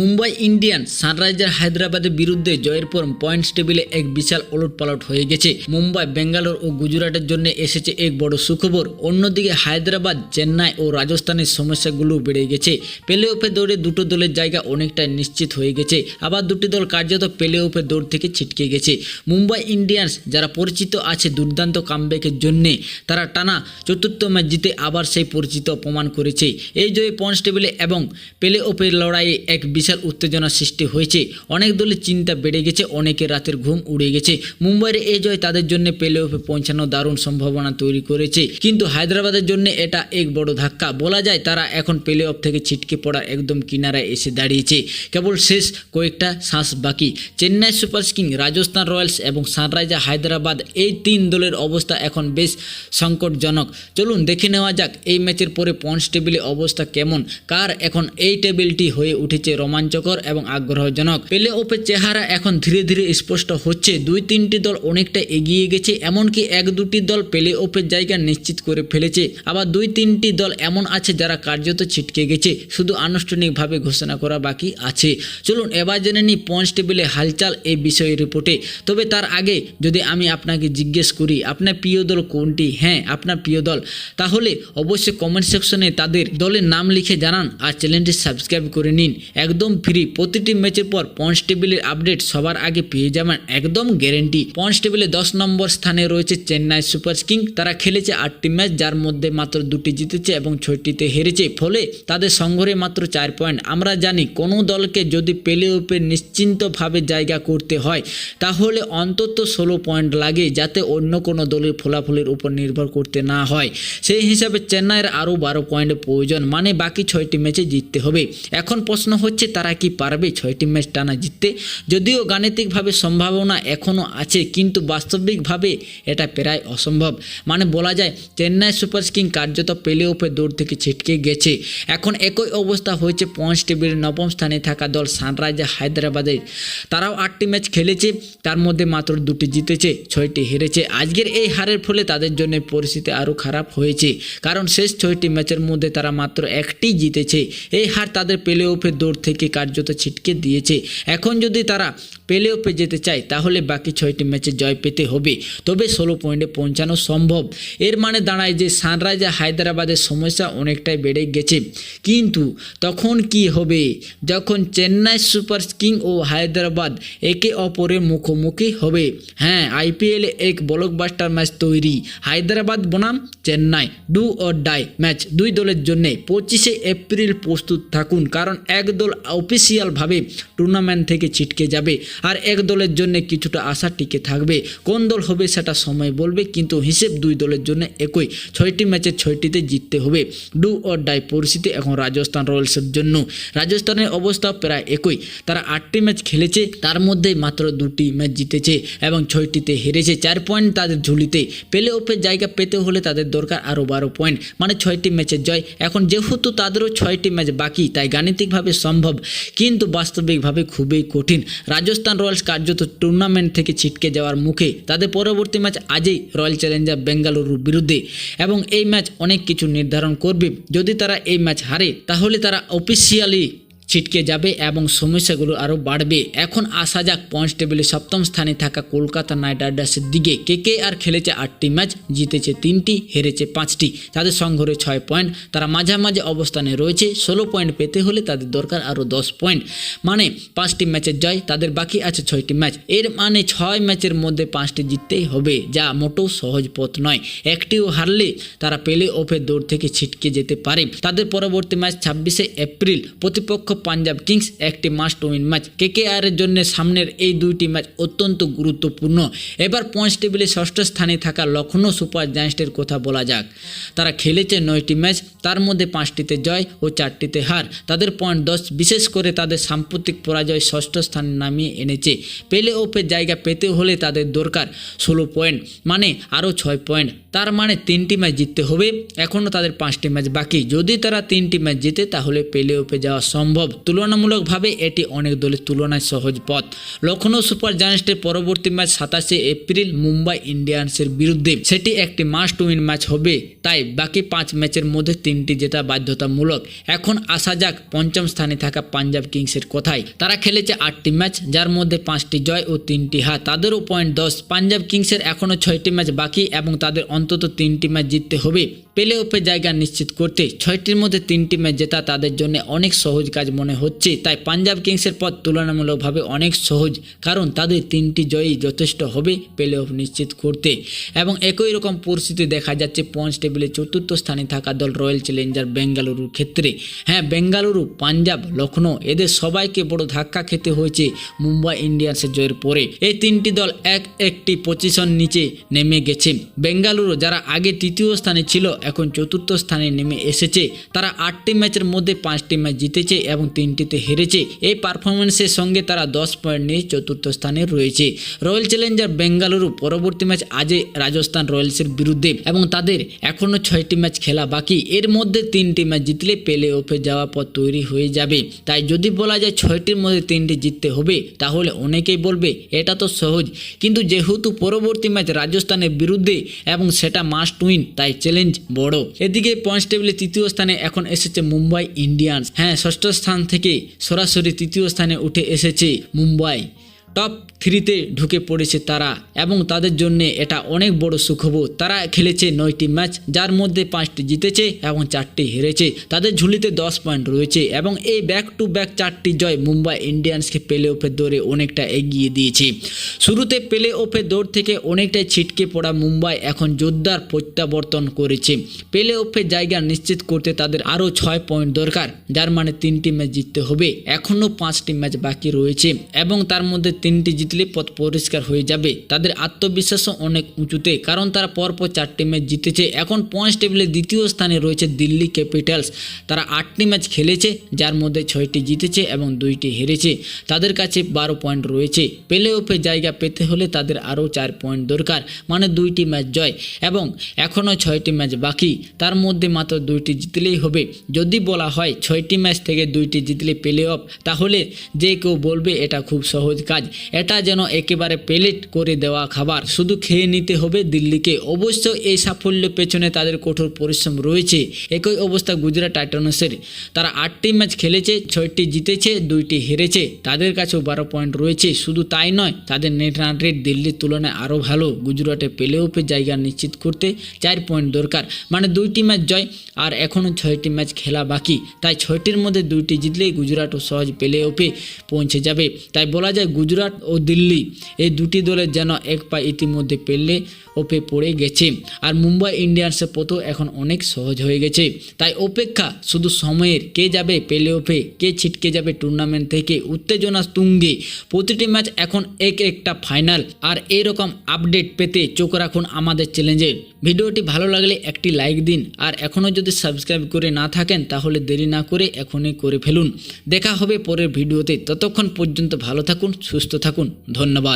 Mumbai Indian sunriser হায়দ্রাবাদের বিরুদ্ধে জয়ের পর পয়েন্টস টেবিলে এক বিশাল ওলটপালট হয়ে গেছে। মুম্বাই, বেঙ্গালোর ও গুজরাটের জন্য এসেছে এক বড় সুখবর। অন্যদিকে হায়দ্রাবাদ, চেন্নাই ও রাজস্থানের সমস্যাগুলো বেড়ে গেছে। প্লে অফে দৌড়ে দুটো দলের জায়গা অনেকটাই নিশ্চিত হয়ে গেছে। আবার দুটি দল কার্যত প্লে অফে দৌড় থেকে ছিটকে গেছে। মুম্বাই ইন্ডিয়ান্স যারা পরিচিত আছে দুর্দান্ত কামব্যাকের জন্যে, তারা টানা চতুর্থ ম্যাচ জিতে আবার সেই পরিচিত প্রমাণ করেছে। এই জয়ে পয়েন্টস টেবিলে এবং প্লে অফের লড়াইয়ে এক বিশাল উত্তেজনা সৃষ্টি হয়েছে। অনেক দলের চিন্তা বেড়ে গেছে, অনেকের রাতের ঘুম উড়ে গেছে। মুম্বাইয়ের এই জয় তাদের জন্য প্লে অফে পৌঁছানো দারুণ সম্ভাবনা তৈরি করেছে। কিন্তু হায়দ্রাবাদের জন্য এটা এক বড় ধাক্কা। বলা যায় তারা এখন প্লে অফ থেকে ছিটকে পড়ার একদম কিনারায় এসে দাঁড়িয়েছে। কেবল শেষ কয়েকটা শ্বাস বাকি। Chennai Super King Rajasthan Royals এবং সানরাইজার হায়দ্রাবাদ এই তিন দলের অবস্থা এখন বেশ সংকটজনক। চলুন দেখে নেওয়া যাক এই ম্যাচের পরে পয়েন্টস টেবিলে অবস্থা কেমন। কার এখন এই টেবিলটি হয়ে উঠেছে রোমাঞ্চকর এবং আগ্রহজনক। পেলে অফের চেহারা এখন ধীরে ধীরে স্পষ্ট হচ্ছে। দুই তিনটি দল অনেকটা এগিয়ে গেছে, এমনকি এক দুটি দল পেলে ওপের জায়গা নিশ্চিত করে ফেলেছে। আবার দুই তিনটি দল এমন আছে যারা কার্যত ছিটকে গেছে, শুধু আনুষ্ঠানিকভাবে ঘোষণা করা বাকি আছে। চলুন এবার জেনে নিই পয়েন্টস টেবিলে হালচাল এই বিষয়ে রিপোর্টে। তবে তার আগে যদি আমি আপনাকে জিজ্ঞেস করি, আপনার প্রিয় দল কোনটি? হ্যাঁ আপনার প্রিয় দল। তাহলে অবশ্যই কমেন্ট সেকশনে তাদের দলের নাম লিখে জানান আর চ্যানেলটি সাবস্ক্রাইব করে নিন। একদম ফ্রি প্রতিটি ম্যাচের পর পয়েন্টস টেবিলের আপডেট সবার আগে পেয়ে যাবেন একদম গ্যারেন্টি পয়েন্টস টেবিলে দশ নম্বর স্থানে রয়েছে চেন্নাই সুপার কিং। তারা খেলেছে আটটি ম্যাচ যার মধ্যে মাত্র দুটি জিতেছে এবং ছয়টিতে হেরেছে। ফলে তাদের সংগ্রহে মাত্র চার পয়েন্ট আমরা জানি কোনো দলকে যদি প্লে অফে নিশ্চিন্তভাবে জায়গা করতে হয়, তাহলে অন্তত ষোলো পয়েন্ট লাগে, যাতে অন্য কোনো দলের ফলাফলের উপর নির্ভর করতে না হয়। সেই হিসাবে চেন্নাইয়ের আরও বারো পয়েন্টের প্রয়োজন মানে বাকি ছয়টি ম্যাচে জিততে হবে। এখন প্রশ্ন হচ্ছে তারা কি পারবে? ছয়টি ম্যাচ টানা জিততে। যদিও গাণিতিকভাবে সম্ভাবনা এখনও আছে, কিন্তু বাস্তবিকভাবে এটা প্রায় অসম্ভব। মানে বলা যায়, চেন্নাই সুপার কিং কার্যত প্লে অফে দৌড় থেকে ছিটকে গেছে। এখন একই অবস্থা হয়েছে পয়েন্টস টেবিলের নবম স্থানে থাকা দল সানরাইজার হায়দ্রাবাদের। তারাও আটটি ম্যাচ খেলেছে, তার মধ্যে মাত্র দুটি জিতেছে, ছয়টি হেরেছে। আজকের এই হারের ফলে তাদের জন্য পরিস্থিতি আরও খারাপ হয়েছে, কারণ শেষ ছয়টি ম্যাচের মধ্যে তারা মাত্র একটি জিতেছে। এই হার তাদের প্লে অফের দৌড় থেকে কার্যত ছিটকে দিয়েছে। এখন যদি তারা প্লে অফে যেতে চায়, তাহলে বাকি ছয়টি ম্যাচে জয় পেতে হবে। তবে ষোলো পয়েন্টে পৌঁছানো সম্ভব। এর মানে দাঁড়ায় যে সানরাইজার হায়দ্রাবাদের সমস্যা অনেকটাই বেড়ে গেছে। কিন্তু তখন কি হবে? যখন চেন্নাই সুপার কিং ও হায়দ্রাবাদ একে অপরের মুখোমুখি হবে। হ্যাঁ আইপিএলে এক ব্লকবাস্টার ম্যাচ তৈরি। হায়দ্রাবাদ বনাম, Chennai. Do or die match দুই দলের জন্যে পঁচিশে এপ্রিল প্রস্তুত থাকুন। কারণ এক দল অফিসিয়ালভাবে টুর্নামেন্ট থেকে ছিটকে যাবে। আর এক দলের জন্য কিছুটা আশা টিকে থাকবে। কোন দল হবে সেটা সময় বলবে, কিন্তু হিসেব দুই দলের জন্য একই। ছয়টি ম্যাচের ছয়টিতে জিততে হবে। ডু অর ডাই পরিস্থিতি এখন রাজস্থান রয়্যালসের জন্য। রাজস্থানের অবস্থা প্রায় একই। তারা আটটি ম্যাচ খেলেছে, তার মধ্যে মাত্র দুটি ম্যাচ জিতেছে এবং ছয়টিতে হেরেছে। চার পয়েন্ট তাদের ঝুলিতে। প্লে অফের জায়গা পেতে হলে তাদের দরকার আরও বারো পয়েন্ট। মানে ছয়টি ম্যাচের জয়। এখন যেহেতু তাদেরও ছয়টি ম্যাচ বাকি, তাই গাণিতিকভাবে সম্ভব, কিন্তু বাস্তবিকভাবে খুবই কঠিন। রাজস্থান রয়্যালস কার্যত টুর্নামেন্ট থেকে ছিটকে যাওয়ার মুখে, তাদের পরবর্তী ম্যাচ আজই রয়্যাল চ্যালেঞ্জার বেঙ্গালুরুর বিরুদ্ধে এবং এই ম্যাচ অনেক কিছু নির্ধারণ করবে। যদি তারা এই ম্যাচ হারে, তাহলে তারা অফিসিয়ালি ছিটকে যাবে এবং সমস্যাগুলো আরও বাড়বে। এখন আসা যাক পয়েন্টস টেবিলে সপ্তম স্থানে থাকা কলকাতা নাইট রাইডার্সের দিকে। কে কে আর খেলেছে আটটি ম্যাচ, জিতেছে তিনটি, হেরেছে পাঁচটি। তাদের সংঘরে ছয় পয়েন্ট, তারা মাঝামাঝি অবস্থানে রয়েছে। ষোলো পয়েন্ট পেতে হলে তাদের দরকার আরও দশ পয়েন্ট। মানে পাঁচটি ম্যাচের জয়, তাদের বাকি আছে ছয়টি ম্যাচ। এর মানে ছয় ম্যাচের মধ্যে পাঁচটি জিততেই হবে, যা মোটেও সহজ পথ নয়। একটিও হারলে তারা পেলে অফের দৌড় থেকে ছিটকে যেতে পারে। তাদের পরবর্তী ম্যাচ ছাব্বিশে এপ্রিল। প্রতিপক্ষ পাঞ্জাব কিংস একটি মাস্ট উইন ম্যাচ। কেকেআর এর জন্য সামনের এই দুইটি ম্যাচ অত্যন্ত গুরুত্বপূর্ণ। এবার পয়েন্টস টেবিলে ষষ্ঠ স্থানে থাকা লখনৌ সুপার জায়ান্টসের কথা বলা যাক। তারা খেলেছে নয়টি ম্যাচ, তার মধ্যে পাঁচটিতে জয় ও চারটিতে হার। তাদের পয়েন্ট দশ, বিশেষ করে তাদের সাম্প্রতিক পরাজয় ষষ্ঠ স্থানে নামিয়ে এনেছে। পেলে অফের জায়গা পেতে হলে তাদের দরকার ষোলো পয়েন্ট মানে আরও ছয় পয়েন্ট। তার মানে তিনটি ম্যাচ জিততে হবে, এখনও তাদের পাঁচটি ম্যাচ বাকি। যদি তারা তিনটি ম্যাচ জিতে, তাহলে প্লে অফে যাওয়া সম্ভব। সম্ভব তুলনামূলকভাবে এটি অনেক দলের তুলনায় সহজ পথ। লখনৌ সুপার জায়ান্টসের পরবর্তী ম্যাচ সাতাশে এপ্রিল মুম্বাই ইন্ডিয়ান্সের বিরুদ্ধে। সেটি একটি মাস্ট উইন ম্যাচ হবে, তাই বাকি পাঁচ ম্যাচের মধ্যে তিনটি জেতা বাধ্যতামূলক। এখন আসা যাক পঞ্চম স্থানে থাকা পাঞ্জাব কিংসের কথায়। তারা খেলেছে আটটি ম্যাচ, যার মধ্যে পাঁচটি জয় ও তিনটি হার। তাদেরও পয়েন্ট দশ। পাঞ্জাব কিংসের এখনও ছয়টি ম্যাচ বাকি এবং তাদের অন্তত তিনটি ম্যাচ জিততে হবে। প্লে অফে জায়গা নিশ্চিত করতে ছয়টির মধ্যে তিনটি ম্যাচ জেতা তাদের জন্য অনেক সহজ কাজ মনে হচ্ছে। তাই পাঞ্জাব কিংসের পথ তুলনামূলকভাবে অনেক সহজ, কারণ তাদের তিনটি জয়ই যথেষ্ট হবে প্লে অফ নিশ্চিত করতে। এবং একই রকম পরিস্থিতি দেখা যাচ্ছে পয়েন্টস টেবিলে চতুর্থ স্থানে থাকা দল রয়্যাল চ্যালেঞ্জার বেঙ্গালুরুর ক্ষেত্রে। হ্যাঁ বেঙ্গালুরু, পাঞ্জাব লখনৌ এদের সবাইকে বড় ধাক্কা খেতে হয়েছে মুম্বাই ইন্ডিয়ান্সের জয়ের পরে। এই তিনটি দল এক একটি পজিশন নিচে নেমে গেছে। বেঙ্গালুরু, যারা আগে তৃতীয় স্থানে ছিল এখন চতুর্থ স্থানে নেমে এসেছে। তারা আটটি ম্যাচের মধ্যে পাঁচটি ম্যাচ জিতেছে এবং তিনটিতে হেরেছে। এই পারফরমেন্সের সঙ্গে তারা দশ পয়েন্ট নিয়ে চতুর্থ স্থানে রয়েছে। রয়্যাল চ্যালেঞ্জার বেঙ্গালুরু পরবর্তী ম্যাচ আজই রাজস্থান রয়্যালসের বিরুদ্ধে এবং তাদের এখনও ছয়টি ম্যাচ খেলা বাকি। এর মধ্যে তিনটি ম্যাচ জিতলে প্লে অফে যাওয়া পথ তৈরি হয়ে যাবে। তাই যদি বলা যায় ছয়টির মধ্যে তিনটি জিততে হবে, তাহলে অনেকেই বলবে, এটা তো সহজ। কিন্তু যেহেতু পরবর্তী ম্যাচ রাজস্থানের বিরুদ্ধে এবং সেটা মাস্ট উইন, তাই চ্যালেঞ্জ বড়। এদিকে পয়েন্টস টেবিলে তৃতীয় স্থানে এখন এসেছে মুম্বাই ইন্ডিয়ান্স। হ্যাঁ ষষ্ঠ স্থান থেকে সরাসরি তৃতীয় স্থানে উঠে এসেছে মুম্বাই। টপ থ্রিতে ঢুকে পড়েছে তারা এবং তাদের জন্য এটা অনেক বড় সুখবর। তারা খেলেছে নয়টি ম্যাচ, যার মধ্যে পাঁচটি জিতেছে এবং চারটি হেরেছে। তাদের ঝুলিতে দশ পয়েন্ট রয়েছে এবং এই ব্যাক টু ব্যাক চারটি জয় মুম্বাই ইন্ডিয়ান্সকে প্লে অফের দৌড়ে অনেকটা এগিয়ে দিয়েছে। শুরুতে প্লে অফের দৌড় থেকে অনেকটাই ছিটকে পড়া মুম্বাই এখন জোরদার প্রত্যাবর্তন করেছে। প্লে অফের জায়গা নিশ্চিত করতে তাদের আরও ছয় পয়েন্ট দরকার, যার মানে তিনটি ম্যাচ জিততে হবে। এখনও পাঁচটি ম্যাচ বাকি রয়েছে এবং তার মধ্যে তিনটি জিতলে পথ পরিষ্কার হয়ে যাবে। তাদের আত্মবিশ্বাসও অনেক উঁচুতে, কারণ তারা পরপর চারটি ম্যাচ জিতেছে। এখন পয়েন্টস টেবিলে দ্বিতীয় স্থানে রয়েছে দিল্লি ক্যাপিটালস। তারা আটটি ম্যাচ খেলেছে, যার মধ্যে ছয়টি জিতেছে এবং দুইটি হেরেছে। তাদের কাছে বারো পয়েন্ট রয়েছে। প্লে অফে জায়গা পেতে হলে তাদের আরও চার পয়েন্ট দরকার মানে দুইটি ম্যাচ জয়। এবং এখনও ছয়টি ম্যাচ বাকি, তার মধ্যে মাত্র দুইটি জিতলেই হবে। যদি বলা হয় ছয়টি ম্যাচ থেকে দুইটি জিতলে প্লে অফ তাহলে যে কেউ বলবে এটা খুব সহজ কাজ। এটা যেন একেবারে প্লেট করে দেওয়া খাবার। শুধু খেয়ে নিতে হবে দিল্লিকে। অবশ্য এই সাফল্যের পেছনে তাদের কঠোর পরিশ্রম রয়েছে। একই অবস্থা গুজরাট টাইটানসের। তারা আটটি ম্যাচ খেলেছে, ছয়টি জিতেছে, দুইটি হেরেছে। তাদের কাছেও বারো পয়েন্ট রয়েছে। শুধু তাই নয়, তাদের নেট রান রেট দিল্লির তুলনায় আরও ভালো। গুজরাটে প্লে অফের জায়গা নিশ্চিত করতে চার পয়েন্ট দরকার। মানে দুইটি ম্যাচ জয় আর এখনও ছয়টি ম্যাচ খেলা বাকি। তাই ছয়টির মধ্যে দুইটি জিতলেই গুজরাটও সহজ প্লে অফে পৌঁছে যাবে। তাই বলা যায়, গুজরাট ও দিল্লি এই দুটি দলের যেন এক পা ইতিমধ্যে পেলে ওপে পড়ে গেছে। আর মুম্বাই ইন্ডিয়ান্সের পথও এখন অনেক সহজ হয়ে গেছে। তাই অপেক্ষা শুধু সময়ের কে যাবে পেলে ওপে, কে ছিটকে যাবে টুর্নামেন্ট থেকে উত্তেজনা তুঙ্গে। প্রতিটি ম্যাচ এখন এক একটা ফাইনাল আর এরকম আপডেট পেতে চোখ রাখুন আমাদের চ্যালেঞ্জে ভিডিওটি ভালো লাগলে একটি লাইক দিন। আর এখনও যদি সাবস্ক্রাইব করে না থাকেন, তাহলে দেরি না করে এখনই করে ফেলুন। দেখা হবে পরের ভিডিওতে। ততক্ষণ পর্যন্ত ভালো থাকুন সুস্থ থাকুন। ধন্যবাদ।